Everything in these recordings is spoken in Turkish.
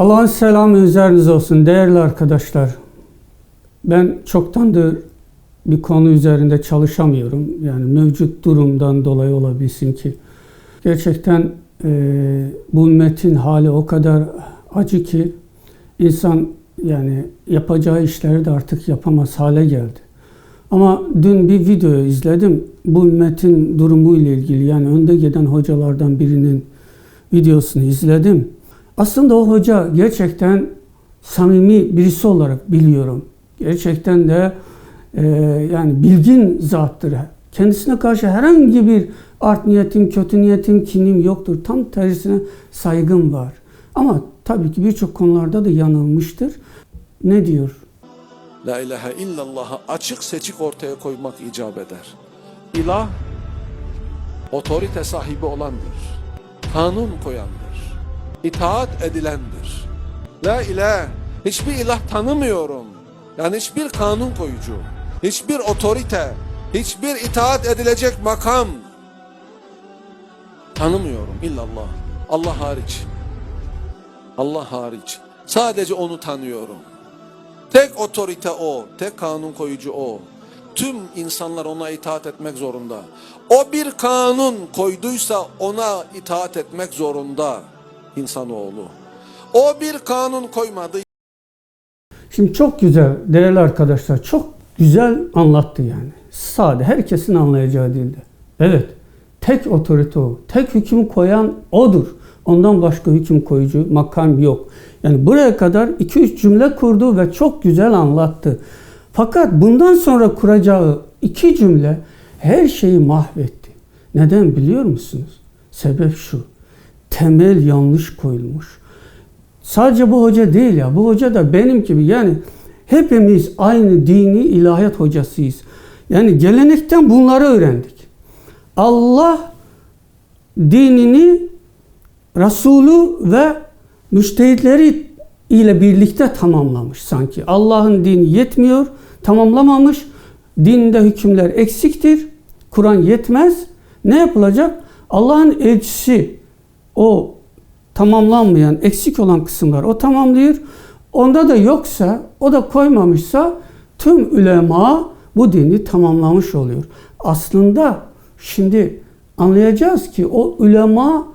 Allah'ın selamı üzerinize olsun değerli arkadaşlar. Ben çoktandır bir konu üzerinde çalışamıyorum. Yani mevcut durumdan dolayı olabilsin ki. Gerçekten e, bu ümmetin hali o kadar acı ki insan yani yapacağı işleri de artık yapamaz hale geldi. Ama dün bir video izledim. Bu ümmetin durumu ile ilgili yani önde giden hocalardan birinin videosunu izledim. Aslında o hoca gerçekten samimi birisi olarak biliyorum. Gerçekten de e, yani bilgin zattır. Kendisine karşı herhangi bir art niyetim, kötü niyetim, kinim yoktur. Tam tersine saygım var. Ama tabii ki birçok konularda da yanılmıştır. Ne diyor? La ilahe illallah'ı açık seçik ortaya koymak icap eder. İlah otorite sahibi olandır. Kanun koyandır. İtaat edilendir. La ilah hiçbir ilah tanımıyorum. Yani hiçbir kanun koyucu, hiçbir otorite, hiçbir itaat edilecek makam tanımıyorum illallah. Allah hariç. Allah hariç. Sadece onu tanıyorum. Tek otorite o, tek kanun koyucu o. Tüm insanlar ona itaat etmek zorunda. O bir kanun koyduysa ona itaat etmek zorunda insanoğlu. O bir kanun koymadı. Şimdi çok güzel değerli arkadaşlar çok güzel anlattı yani. Sade herkesin anlayacağı dilde. Evet tek otorite o. Tek hüküm koyan odur. Ondan başka hüküm koyucu makam yok. Yani buraya kadar 2-3 cümle kurdu ve çok güzel anlattı. Fakat bundan sonra kuracağı iki cümle her şeyi mahvetti. Neden biliyor musunuz? Sebep şu. Temel yanlış koyulmuş. Sadece bu hoca değil ya. Bu hoca da benim gibi yani hepimiz aynı dini ilahiyat hocasıyız. Yani gelenekten bunları öğrendik. Allah dinini Resulü ve müştehitleri ile birlikte tamamlamış sanki. Allah'ın dini yetmiyor, tamamlamamış. Dinde hükümler eksiktir. Kur'an yetmez. Ne yapılacak? Allah'ın elçisi o tamamlanmayan, eksik olan kısımlar o tamamlıyor. Onda da yoksa, o da koymamışsa tüm ulema bu dini tamamlamış oluyor. Aslında şimdi anlayacağız ki o ulema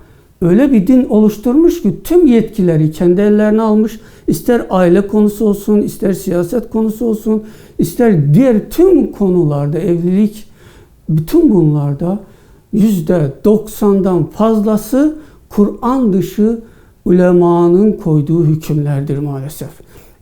öyle bir din oluşturmuş ki tüm yetkileri kendi ellerine almış. İster aile konusu olsun, ister siyaset konusu olsun, ister diğer tüm konularda evlilik, bütün bunlarda yüzde doksandan fazlası Kur'an dışı ulemanın koyduğu hükümlerdir maalesef.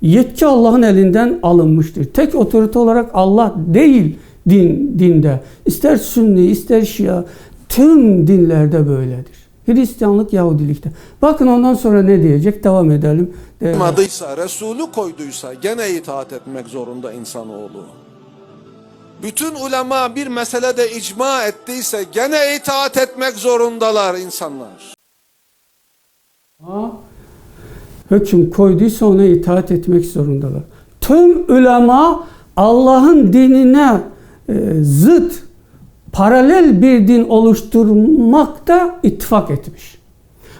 Yetki Allah'ın elinden alınmıştır. Tek otorite olarak Allah değil din dinde. İster Sünni, ister Şia, tüm dinlerde böyledir. Hristiyanlık, Yahudilikte. Bakın ondan sonra ne diyecek? Devam edelim. Koymadıysa, Resulü koyduysa gene itaat etmek zorunda insanoğlu. Bütün ulema bir meselede icma ettiyse gene itaat etmek zorundalar insanlar. Hüküm koyduysa ona itaat etmek zorundalar. Tüm ulema Allah'ın dinine e, zıt, paralel bir din oluşturmakta ittifak etmiş.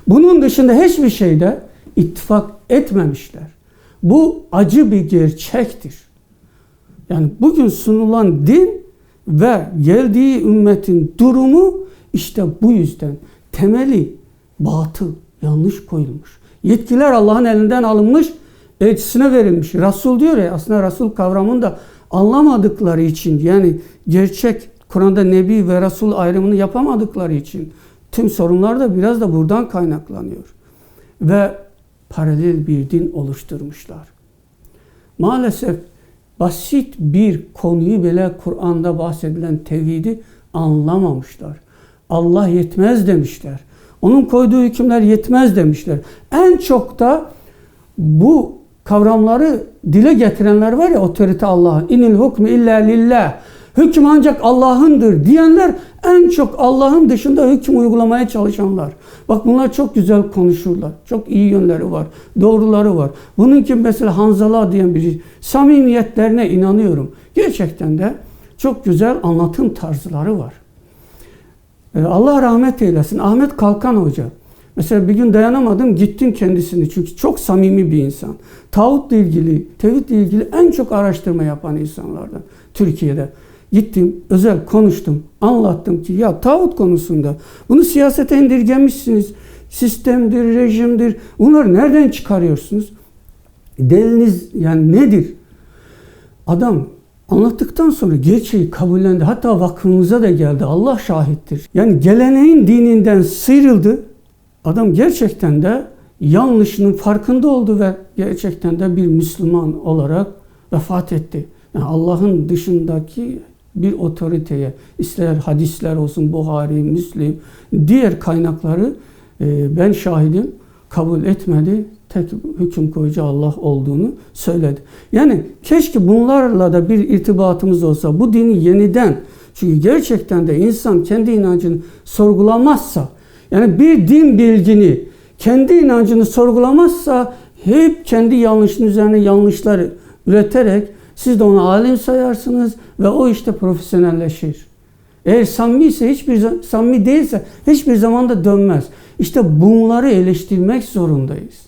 Bunun dışında hiçbir şeyde ittifak etmemişler. Bu acı bir gerçektir. Yani bugün sunulan din ve geldiği ümmetin durumu işte bu yüzden temeli batıl, yanlış koyulmuş. Yetkiler Allah'ın elinden alınmış, elçisine verilmiş. Resul diyor ya aslında Resul kavramını da anlamadıkları için yani gerçek Kur'an'da Nebi ve Resul ayrımını yapamadıkları için tüm sorunlar da biraz da buradan kaynaklanıyor. Ve paralel bir din oluşturmuşlar. Maalesef basit bir konuyu bile Kur'an'da bahsedilen tevhidi anlamamışlar. Allah yetmez demişler. Onun koyduğu hükümler yetmez demişler. En çok da bu kavramları dile getirenler var ya otorite Allah'ın. İnil hukmu illa lillah. Hüküm ancak Allah'ındır diyenler en çok Allah'ın dışında hüküm uygulamaya çalışanlar. Bak bunlar çok güzel konuşurlar. Çok iyi yönleri var. Doğruları var. Bunun gibi mesela Hanzala diyen biri samimiyetlerine inanıyorum. Gerçekten de çok güzel anlatım tarzları var. Ee, Allah rahmet eylesin. Ahmet Kalkan Hoca. Mesela bir gün dayanamadım gittim kendisini çünkü çok samimi bir insan. Tağutla ilgili, tevhidle ilgili en çok araştırma yapan insanlardan Türkiye'de. Gittim, özel konuştum, anlattım ki ya tağut konusunda bunu siyasete indirgemişsiniz. Sistemdir, rejimdir. Bunları nereden çıkarıyorsunuz? Deliniz yani nedir? Adam anlattıktan sonra gerçeği kabullendi. Hatta vakfımıza da geldi. Allah şahittir. Yani geleneğin dininden sıyrıldı. Adam gerçekten de yanlışının farkında oldu ve gerçekten de bir Müslüman olarak vefat etti. Yani Allah'ın dışındaki bir otoriteye, ister hadisler olsun, Buhari, Müslim, diğer kaynakları e, ben şahidim kabul etmedi. Tek hüküm koyucu Allah olduğunu söyledi. Yani keşke bunlarla da bir irtibatımız olsa. Bu dini yeniden çünkü gerçekten de insan kendi inancını sorgulamazsa yani bir din bilgini kendi inancını sorgulamazsa hep kendi yanlışın üzerine yanlışlar üreterek siz de onu alim sayarsınız ve o işte profesyonelleşir. Eğer samimi ise hiçbir samimi değilse hiçbir zaman da dönmez. İşte bunları eleştirmek zorundayız.